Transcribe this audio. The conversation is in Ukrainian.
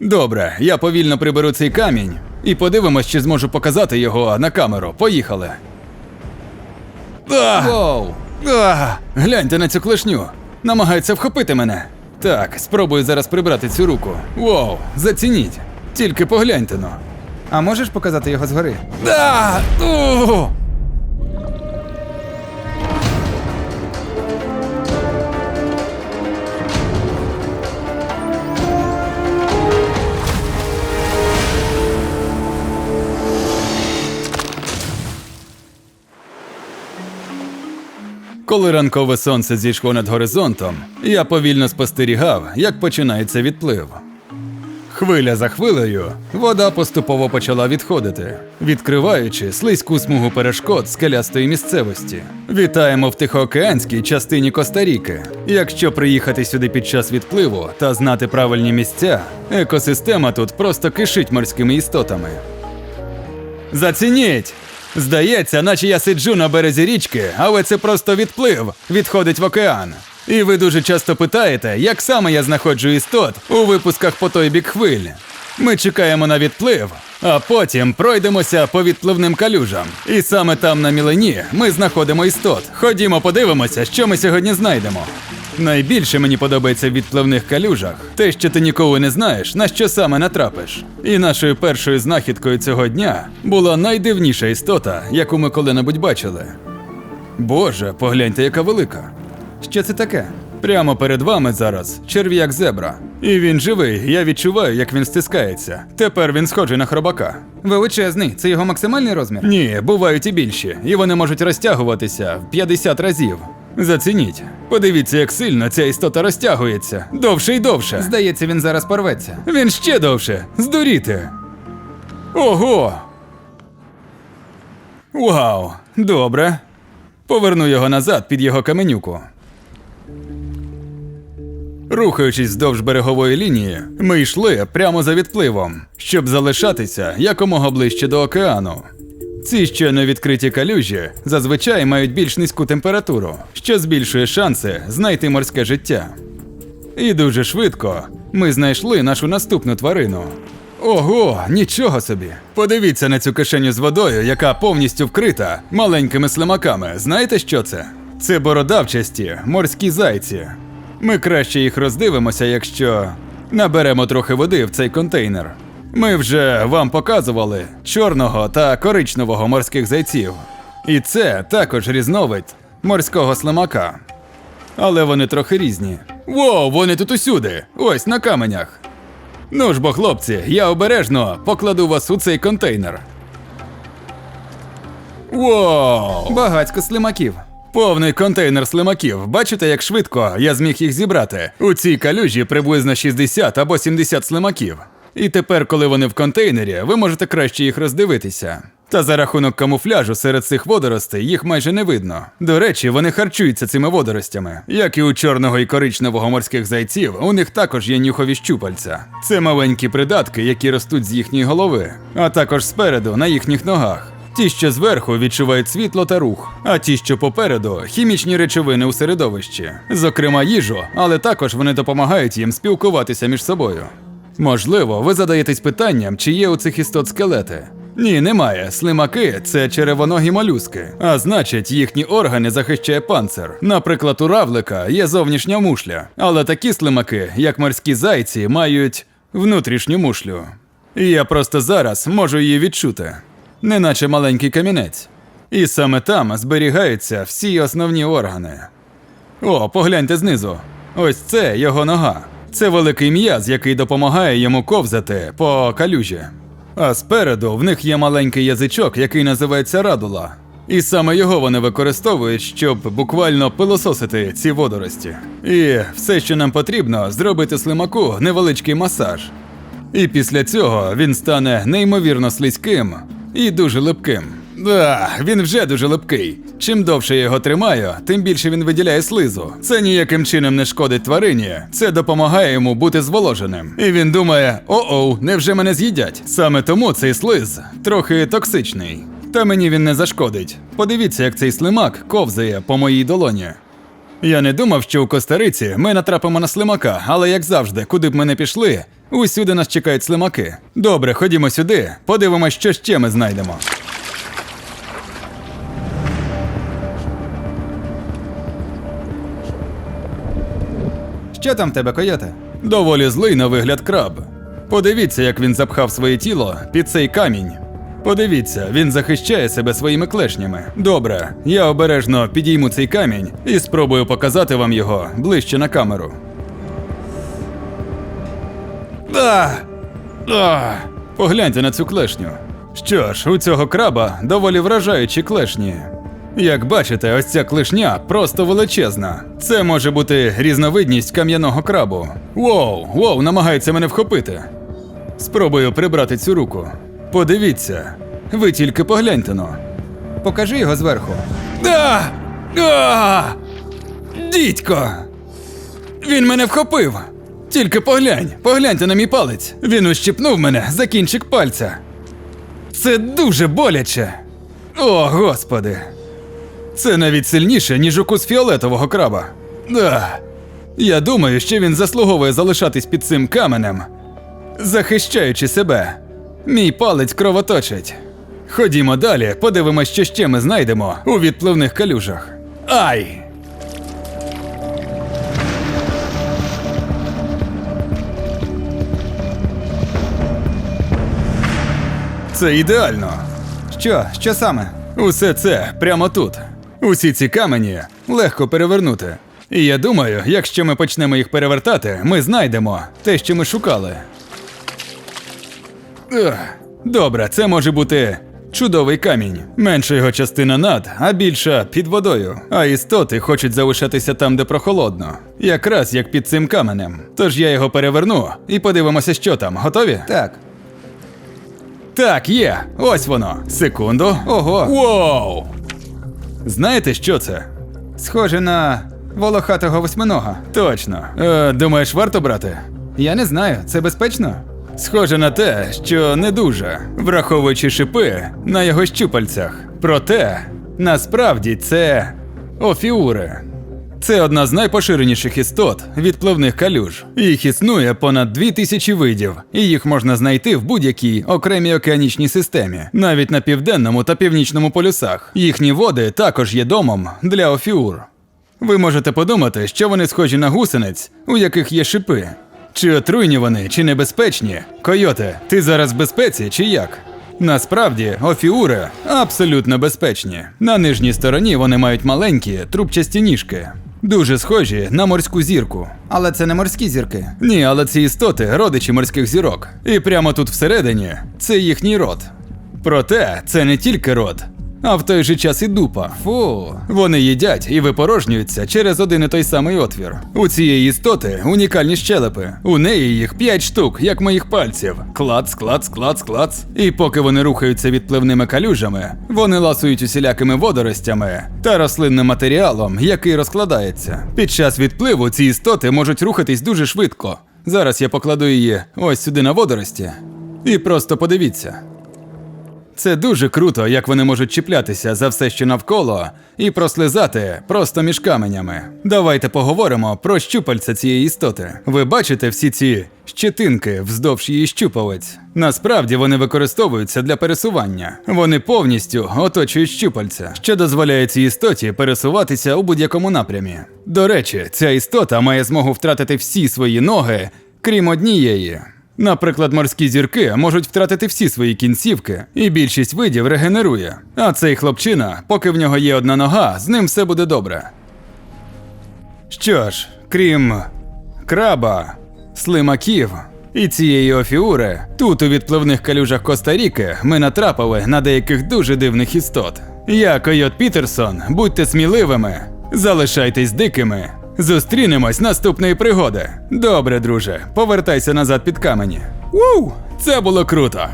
Добре, я повільно приберу цей камінь і подивимось, чи зможу показати його на камеру. Поїхали. А! Воу! А! Гляньте на цю клешню. Намагається вхопити мене. Так, спробую зараз прибрати цю руку. Воу, зацініть. Тільки погляньте ну. А можеш показати його згори? Да! У! Коли ранкове сонце зійшло над горизонтом, я повільно спостерігав, як починається відплив. Хвиля за хвилею вода поступово почала відходити, відкриваючи слизьку смугу перешкод скелястої місцевості. Вітаємо в тихоокеанській частині Коста-Ріки. Якщо приїхати сюди під час відпливу та знати правильні місця, екосистема тут просто кишить морськими істотами. Зацініть! Здається, наче я сиджу на березі річки, але це просто відплив, відходить в океан. І ви дуже часто питаєте, як саме я знаходжу істот у випусках по той бік хвиль. Ми чекаємо на відплив, а потім пройдемося по відпливним калюжам. І саме там на мілені ми знаходимо істот. Ходімо, подивимося, що ми сьогодні знайдемо. Найбільше мені подобається в відпливних калюжах те, що ти ніколи не знаєш, на що саме натрапиш. І нашою першою знахідкою цього дня була найдивніша істота, яку ми коли-небудь бачили. Боже, погляньте, яка велика. Що це таке? Прямо перед вами зараз черв'як зебра. І він живий, я відчуваю, як він стискається. Тепер він схожий на хробака. Величезний, це його максимальний розмір? Ні, бувають і більші, і вони можуть розтягуватися в 50 разів. Зацініть, подивіться, як сильно ця істота розтягується. Довше й довше. Здається, він зараз порветься. Він ще довше. Здуріти. Ого. Вау, добре. Поверну його назад під його каменюку. Рухаючись вздовж берегової лінії, ми йшли прямо за відпливом, щоб залишатися якомога ближче до океану. Ці щойно відкриті калюжі зазвичай мають більш низьку температуру, що збільшує шанси знайти морське життя. І дуже швидко ми знайшли нашу наступну тварину. Ого, нічого собі! Подивіться на цю кишеню з водою, яка повністю вкрита маленькими слимаками. Знаєте, що це? Це бородавчасті морські зайці. Ми краще їх роздивимося, якщо наберемо трохи води в цей контейнер. Ми вже вам показували чорного та коричневого морських зайців. І це також різновид морського слимака. Але вони трохи різні. Воу, вони тут усюди! Ось на каменях. Ну ж бо, хлопці, я обережно покладу вас у цей контейнер. Воу! Багацько слимаків. Повний контейнер слимаків. Бачите, як швидко я зміг їх зібрати? У цій калюжі приблизно 60 або 70 слимаків. І тепер, коли вони в контейнері, ви можете краще їх роздивитися. Та за рахунок камуфляжу серед цих водоростей їх майже не видно. До речі, вони харчуються цими водоростями. Як і у чорного і коричневого морських зайців, у них також є нюхові щупальця. Це маленькі придатки, які ростуть з їхньої голови, а також спереду на їхніх ногах. Ті, що зверху відчувають світло та рух, а ті, що попереду хімічні речовини у середовищі, зокрема їжу, але також вони допомагають їм спілкуватися між собою. Можливо, ви задаєтесь питанням, чи є у цих істот скелети. Ні, немає. Слимаки це черевоногі молюски, а значить, їхні органи захищає панцир. Наприклад, у равлика є зовнішня мушля, але такі слимаки, як морські зайці, мають внутрішню мушлю. І я просто зараз можу її відчути, неначе маленький камінець. І саме там зберігаються всі основні органи. О, погляньте знизу. Ось це його нога. Це великий м'яз, який допомагає йому ковзати по калюжі. А спереду в них є маленький язичок, який називається радула. І саме його вони використовують, щоб буквально пилососити ці водорості. І все, що нам потрібно, зробити слимаку невеличкий масаж. І після цього він стане неймовірно слизьким і дуже липким. Да, він вже дуже липкий. Чим довше я його тримаю, тим більше він виділяє слизу. Це ніяким чином не шкодить тварині, це допомагає йому бути зволоженим. І він думає: о-оу, невже мене з'їдять? Саме тому цей слиз трохи токсичний. Та мені він не зашкодить. Подивіться, як цей слимак ковзає по моїй долоні. Я не думав, що у Костариці ми натрапимо на слимака, але як завжди, куди б ми не пішли, усюди нас чекають слимаки. Добре, ходімо сюди, подивимось, що ще ми знайдемо. Що там в тебе, койоте? Доволі злий на вигляд краб. Подивіться, як він запхав своє тіло під цей камінь. Подивіться, він захищає себе своїми клешнями. Добре, я обережно підійму цей камінь і спробую показати вам його ближче на камеру. А! А! Погляньте на цю клешню. Що ж, у цього краба доволі вражаючі клешні. Як бачите, ось ця клешня просто величезна. Це може бути різновидність кам'яного крабу. Воу, воу, намагається мене вхопити. Спробую прибрати цю руку. Подивіться, ви тільки погляньте но. Покажи його зверху. А! А! Дідько! Він мене вхопив. Тільки поглянь, погляньте на мій палець. Він ущипнув мене за кінчик пальця. Це дуже боляче. О, господи. Це навіть сильніше, ніж укус фіолетового краба. Да. Я думаю, що він заслуговує залишатись під цим каменем, захищаючи себе. Мій палець кровоточить. Ходімо далі, подивимось, що ще ми знайдемо у відпливних калюжах. Ай! Це ідеально. Що? Що саме? Усе це прямо тут. Усі ці камені легко перевернути. І я думаю, якщо ми почнемо їх перевертати, ми знайдемо те, що ми шукали. Добре, це може бути чудовий камінь. Менша його частина над, а більша під водою. А істоти хочуть залишатися там, де прохолодно. Якраз як під цим каменем. Тож я його переверну і подивимося, що там. Готові? Так. Так, є. Ось воно. Секунду. Ого. Воу! Знаєте, що це? Схоже на волохатого восьминога. Точно. Е, думаєш, варто брати? Я не знаю, це безпечно? Схоже на те, що не дуже, враховуючи шипи на його щупальцях. Проте, насправді це офіури. Це одна з найпоширеніших істот відпливних калюж. Їх існує понад дві тисячі видів, і їх можна знайти в будь-якій окремій океанічній системі, навіть на південному та північному полюсах. Їхні води також є домом для офіур. Ви можете подумати, що вони схожі на гусениць, у яких є шипи. Чи отруйні вони, чи небезпечні? Койоте, ти зараз в безпеці чи як? Насправді, офіури абсолютно безпечні. На нижній стороні вони мають маленькі, трубчасті ніжки, дуже схожі на морську зірку. Але це не морські зірки. Ні, але ці істоти родичі морських зірок. І прямо тут всередині це їхній род. Проте це не тільки род, а в той же час і дупа. Фу. Вони їдять і випорожнюються через один і той самий отвір. У цієї істоти унікальні щелепи. У неї їх п'ять штук, як моїх пальців. Клац, клац, клац, клац. І поки вони рухаються відпливними калюжами, вони ласують усілякими водоростями та рослинним матеріалом, який розкладається. Під час відпливу ці істоти можуть рухатись дуже швидко. Зараз я покладу її ось сюди на водорості. І просто подивіться. Це дуже круто, як вони можуть чіплятися за все, що навколо, і прослизати просто між каменями. Давайте поговоримо про щупальця цієї істоти. Ви бачите всі ці щетинки вздовж її щупалець. Насправді вони використовуються для пересування. Вони повністю оточують щупальця, що дозволяє цій істоті пересуватися у будь-якому напрямі. До речі, ця істота має змогу втратити всі свої ноги, крім однієї. Наприклад, морські зірки можуть втратити всі свої кінцівки, і більшість видів регенерує. А цей хлопчина, поки в нього є одна нога, з ним все буде добре. Що ж, крім краба, слимаків і цієї офіури, тут у відпливних калюжах Коста-Ріки ми натрапили на деяких дуже дивних істот. Я Койот Пітерсон, будьте сміливими, залишайтесь дикими. Зустрінемось наступної пригоди. Добре, друже, повертайся назад під камені. Уу, Це було круто!